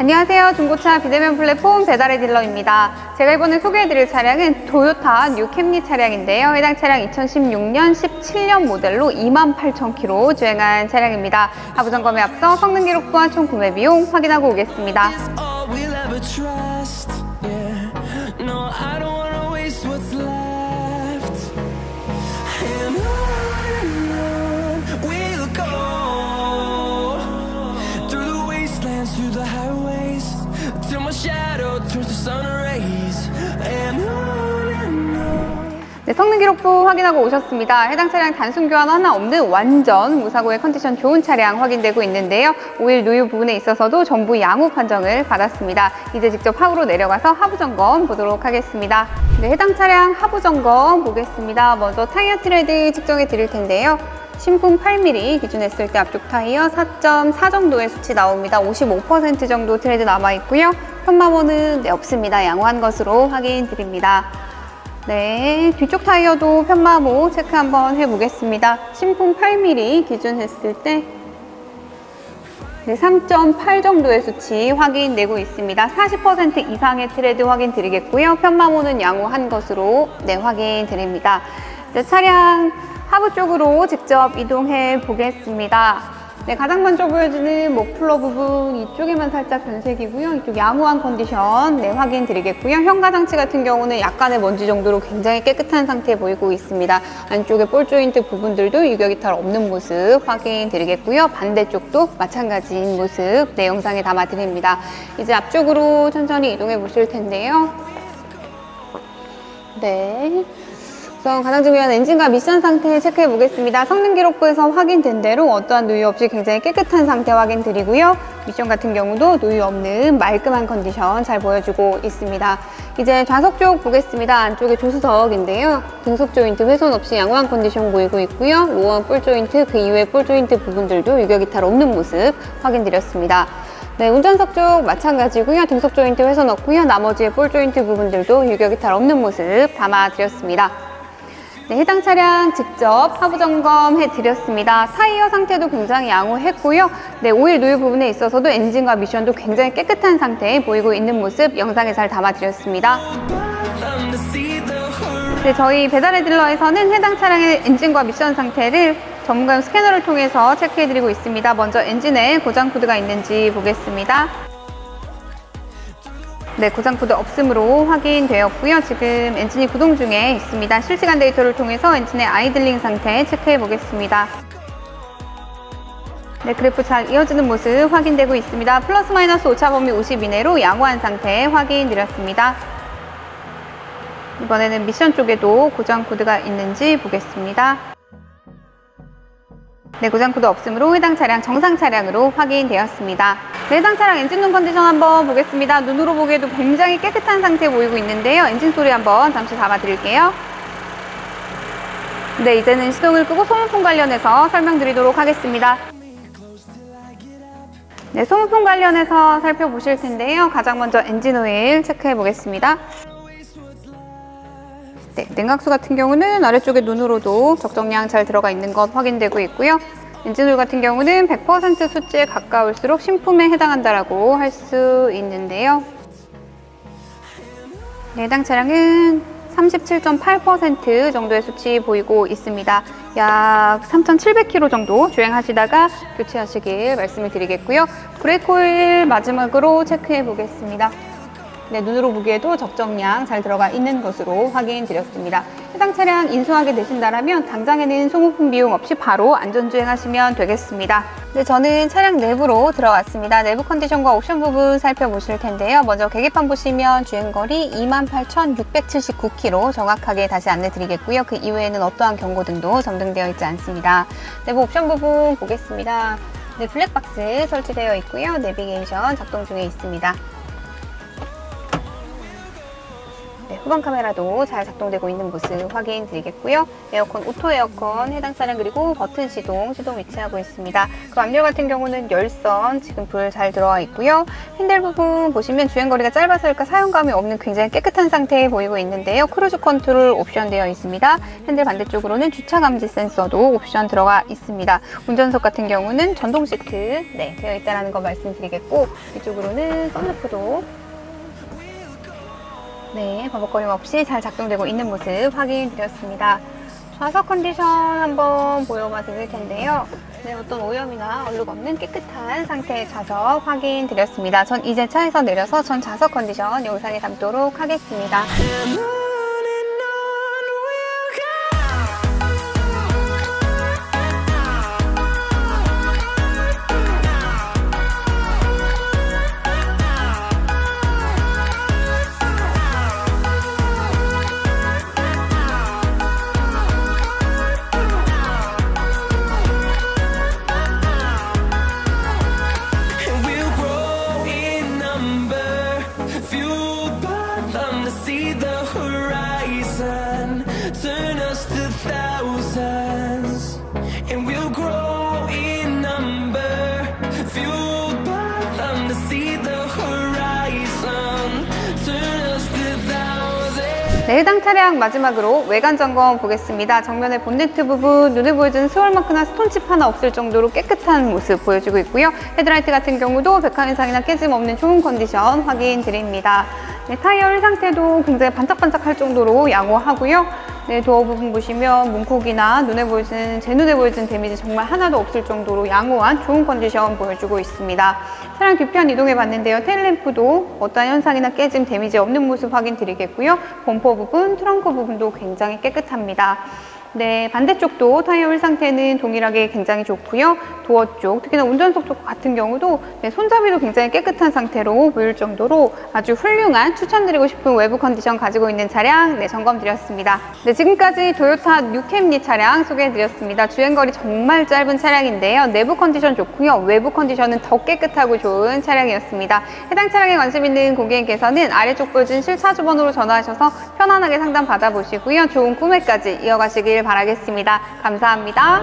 안녕하세요. 중고차 비대면 플랫폼 배달의 딜러입니다. 제가 이번에 소개해드릴 차량은 토요타 뉴 캠리 차량인데요. 해당 차량 2016년 17년 모델로 28,000km 주행한 차량입니다. 하부 점검에 앞서 성능 기록부와 총 구매 비용 확인하고 오겠습니다. 네, 성능 기록부 확인하고 오셨습니다. 해당 차량 단순 교환 하나 없는 완전 무사고의 컨디션 좋은 차량 확인되고 있는데요. 오일 누유 부분에 있어서도 정부 양호 판정을 받았습니다. 이제 직접 하부로 내려가서 하부 점검 보도록 하겠습니다. 네, 해당 차량 하부 점검 보겠습니다. 먼저 타이어 트레드 측정해 드릴 텐데요. 신품 8mm 기준 했을 때 앞쪽 타이어 4.4 정도의 수치 나옵니다. 55% 정도 트레드 남아 있고요. 편마모는 네, 없습니다. 양호한 것으로 확인 드립니다. 네, 뒤쪽 타이어도 편마모 체크 한번 해보겠습니다. 신품 8mm 기준 했을 때 네, 3.8 정도의 수치 확인되고 있습니다. 40% 이상의 트레드 확인 드리겠고요. 편마모는 양호한 것으로 네, 확인 드립니다. 이제 차량 하부 쪽으로 직접 이동해 보겠습니다. 네, 가장 먼저 보여지는 머플러 부분 이쪽에만 살짝 변색이고요. 이쪽 양호한 컨디션 네, 확인 드리겠고요. 현가 장치 같은 경우는 약간의 먼지 정도로 굉장히 깨끗한 상태 보이고 있습니다. 안쪽에 볼 조인트 부분들도 유격이탈 없는 모습 확인 드리겠고요. 반대쪽도 마찬가지인 모습 네, 영상에 담아 드립니다. 이제 앞쪽으로 천천히 이동해 보실 텐데요. 네. 우선 가장 중요한 엔진과 미션 상태 체크해 보겠습니다. 성능 기록부에서 확인된 대로 어떠한 누유 없이 굉장히 깨끗한 상태 확인 드리고요. 미션 같은 경우도 누유 없는 말끔한 컨디션 잘 보여주고 있습니다. 이제 좌석 쪽 보겠습니다. 안쪽에 조수석인데요. 등속 조인트 훼손 없이 양호한 컨디션 보이고 있고요. 로어 볼 조인트 그 이외의 볼 조인트 부분들도 유격 이탈 없는 모습 확인 드렸습니다. 네, 운전석 쪽 마찬가지고요. 등속 조인트 훼손 없고요. 나머지의 볼 조인트 부분들도 유격 이탈 없는 모습 담아 드렸습니다. 네, 해당 차량 직접 하부 점검해 드렸습니다. 타이어 상태도 굉장히 양호했고요. 네, 오일 누유 부분에 있어서도 엔진과 미션도 굉장히 깨끗한 상태에 보이고 있는 모습 영상에 잘 담아 드렸습니다. 네, 저희 배달의 딜러에서는 해당 차량의 엔진과 미션 상태를 전문가용 스캐너를 통해서 체크해 드리고 있습니다. 먼저 엔진에 고장 코드가 있는지 보겠습니다. 네, 고장 코드 없음으로 확인되었고요. 지금 엔진이 구동 중에 있습니다. 실시간 데이터를 통해서 엔진의 아이들링 상태 체크해 보겠습니다. 네, 그래프 잘 이어지는 모습 확인되고 있습니다. 플러스 마이너스 오차 범위 50 이내로 양호한 상태 확인 드렸습니다. 이번에는 미션 쪽에도 고장 코드가 있는지 보겠습니다. 네, 고장 코드 없으므로 해당 차량 정상 차량으로 확인되었습니다. 네, 해당 차량 엔진룸 컨디션 한번 보겠습니다. 눈으로 보기에도 굉장히 깨끗한 상태 보이고 있는데요. 엔진 소리 한번 잠시 담아 드릴게요. 네, 이제는 시동을 끄고 소모품 관련해서 설명드리도록 하겠습니다. 네, 소모품 관련해서 살펴보실 텐데요. 가장 먼저 엔진 오일 체크해 보겠습니다. 네, 냉각수 같은 경우는 아래쪽에 눈으로도 적정량 잘 들어가 있는 것 확인되고 있고요. 엔진오일 같은 경우는 100% 수치에 가까울수록 신품에 해당한다라고 할 수 있는데요. 네, 해당 차량은 37.8% 정도의 수치 보이고 있습니다. 약 3,700km 정도 주행하시다가 교체하시길 말씀을 드리겠고요. 브레이크 오일 마지막으로 체크해 보겠습니다. 네, 눈으로 보기에도 적정량 잘 들어가 있는 것으로 확인 드렸습니다. 해당 차량 인수하게 되신다면 당장에는 소모품 비용 없이 바로 안전주행하시면 되겠습니다. 네, 저는 차량 내부로 들어왔습니다. 내부 컨디션과 옵션 부분 살펴보실 텐데요. 먼저 계기판 보시면 주행거리 28,679km 정확하게 다시 안내 드리겠고요. 그 이외에는 어떠한 경고등도 점등되어 있지 않습니다. 내부 옵션 부분 보겠습니다. 네, 블랙박스 설치되어 있고요. 내비게이션 작동 중에 있습니다. 후방 카메라도 잘 작동되고 있는 모습 확인 드리겠고요. 에어컨, 오토 에어컨 해당 차량 그리고 버튼 시동, 시동 위치하고 있습니다. 그 앞열 같은 경우는 열선 지금 불 잘 들어와 있고요. 핸들 부분 보시면 주행거리가 짧아서일까 사용감이 없는 굉장히 깨끗한 상태에 보이고 있는데요. 크루즈 컨트롤 옵션 되어 있습니다. 핸들 반대쪽으로는 주차 감지 센서도 옵션 들어가 있습니다. 운전석 같은 경우는 전동 시트 네, 되어 있다는 거 말씀드리겠고 이쪽으로는 썬루프도 네, 버벅거림 없이 잘 작동되고 있는 모습 확인드렸습니다. 좌석 컨디션 한번 보여봐 드릴 텐데요. 네, 어떤 오염이나 얼룩 없는 깨끗한 상태의 좌석 확인드렸습니다. 전 이제 차에서 내려서 전 좌석 컨디션 영상에 담도록 하겠습니다. 네, 해당 차량 마지막으로 외관 점검 보겠습니다. 정면의 본네트 부분 눈에 보여주는 스월마크나 스톤칩 하나 없을 정도로 깨끗한 모습 보여주고 있고요. 헤드라이트 같은 경우도 백화 현상이나 깨짐 없는 좋은 컨디션 확인 드립니다. 네, 타이어 휠 상태도 굉장히 반짝반짝할 정도로 양호하고요. 네, 도어 부분 보시면 문콕이나 눈에 보이는 제 눈에 보이는 데미지 정말 하나도 없을 정도로 양호한 좋은 컨디션 보여주고 있습니다. 차량 뒤편 이동해 봤는데요. 테일램프도 어떠한 현상이나 깨짐 데미지 없는 모습 확인 드리겠고요. 범퍼 부분, 트렁크 부분도 굉장히 깨끗합니다. 네, 반대쪽도 타이어 휠 상태는 동일하게 굉장히 좋고요. 도어 쪽, 특히나 운전석 쪽 같은 경우도 네, 손잡이도 굉장히 깨끗한 상태로 보일 정도로 아주 훌륭한 추천드리고 싶은 외부 컨디션 가지고 있는 차량 네, 점검 드렸습니다. 네, 지금까지 도요타 뉴캠리 차량 소개해 드렸습니다. 주행거리 정말 짧은 차량인데요. 내부 컨디션 좋고요. 외부 컨디션은 더 깨끗하고 좋은 차량이었습니다. 해당 차량에 관심 있는 고객님께서는 아래쪽 보여준 실차 주번호로 전화하셔서 편안하게 상담 받아보시고요. 좋은 구매까지 이어가시길 바 라겠습니다. 감사합니다.